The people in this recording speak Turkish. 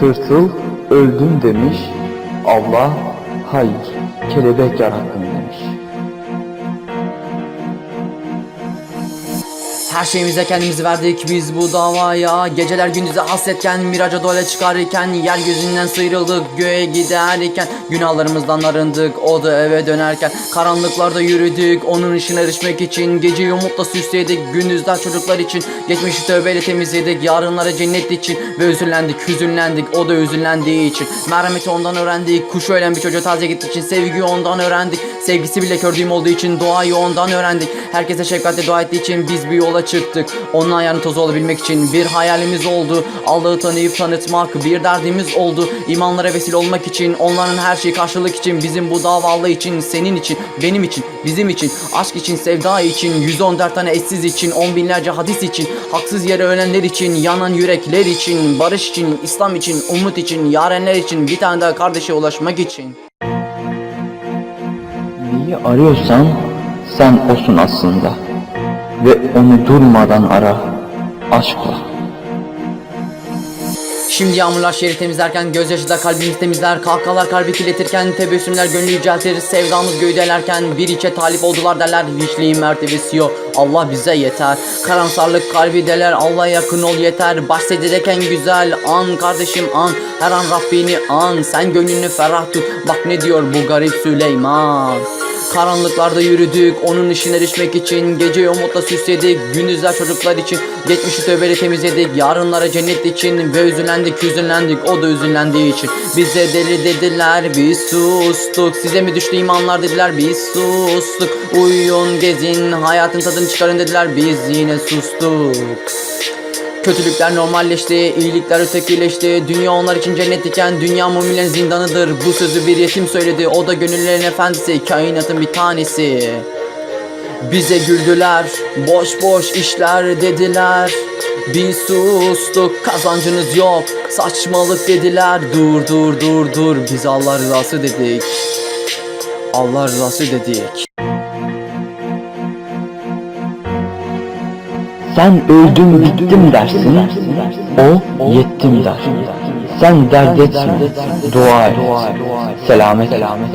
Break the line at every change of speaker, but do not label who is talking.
Tırtıl öldüm demiş. Allah hayır kelebek yarattım demiş.
Her şeyimize kendimizi verdik biz bu davaya. Geceler gündüze hasretken miraca dole çıkarırken Yeryüzünden sıyrıldık göğe giderken. Günahlarımızdan arındık o da eve dönerken. Karanlıklarda yürüdük onun ışığına erişmek için. Geceyi umutla süsledik gündüzler çocuklar için. Geçmişi tövbeyle temizledik yarınlara cennet için. Ve üzülendik hüzünlendik o da üzülendiği için. Merhameti ondan öğrendik kuş ölen bir çocuğa taze gittiği için. Sevgiyi ondan öğrendik Sevgisi bile kördüğüm olduğu için. Duayı ondan öğrendik Herkese şefkatle dua ettiği için. Biz bir yola çıktık. Onun ayağının tozu olabilmek için bir hayalimiz oldu. Allah'ı tanıyıp tanıtmak bir derdimiz oldu. İmanlara vesile olmak için onların her şeyi karşılık için Bizim bu davalı için senin için benim için bizim için Aşk için sevda için 114 tane eşsiz için On binlerce hadis için Haksız yere ölenler için yanan yürekler için Barış için İslam için umut için Yarenler için bir tane daha kardeşe ulaşmak için.
Neyi arıyorsan sen olsun aslında. Ve onu durmadan ara aşkla.
Şimdi yağmurlar şehri temizlerken Gözyaşı da kalbimizi temizler. Kahkahalar kalbi kirletirken Tebessümler gönlü yüceltir. Sevdamız göğdelerken Bir içe talip oldular derler. Hiçliğin mertebesi yok Allah bize yeter. Karamsarlık kalbi deler Allah'a yakın ol yeter. Baş secdedeyken güzel an kardeşim an. Her an Rabbini an Sen gönlünü ferah tut. Bak ne diyor bu garip Süleyman Karanlıklarda yürüdük onun ışığına erişmek için. Geceyi umutla süsledik gündüzler çocuklar için. Geçmişi tövbeyle temizledik yarınlara cennet için. Ve üzülendik hüzünlendik o da üzünlendiği için. Bize deli dediler biz sustuk. Size mi düştü imanlar dediler biz sustuk. Uyuyun gezin hayatın tadını çıkarın dediler biz yine sustuk Kötülükler normalleşti, iyilikler ötekileşti. Dünya onlar için cennet iken dünya müminlerin zindanıdır. Bu sözü bir yetim söyledi, o da gönüllerin efendisi Kainatın bir tanesi. Bize güldüler, boş boş işler dediler. Biz sustuk, kazancınız yok Saçmalık dediler, dur dur dur dur Biz Allah rızası dedik. Allah rızası dedik
Sen öldüm bittim dersin, o yettim der. Sen dert etme, dua et, selamet. selamet.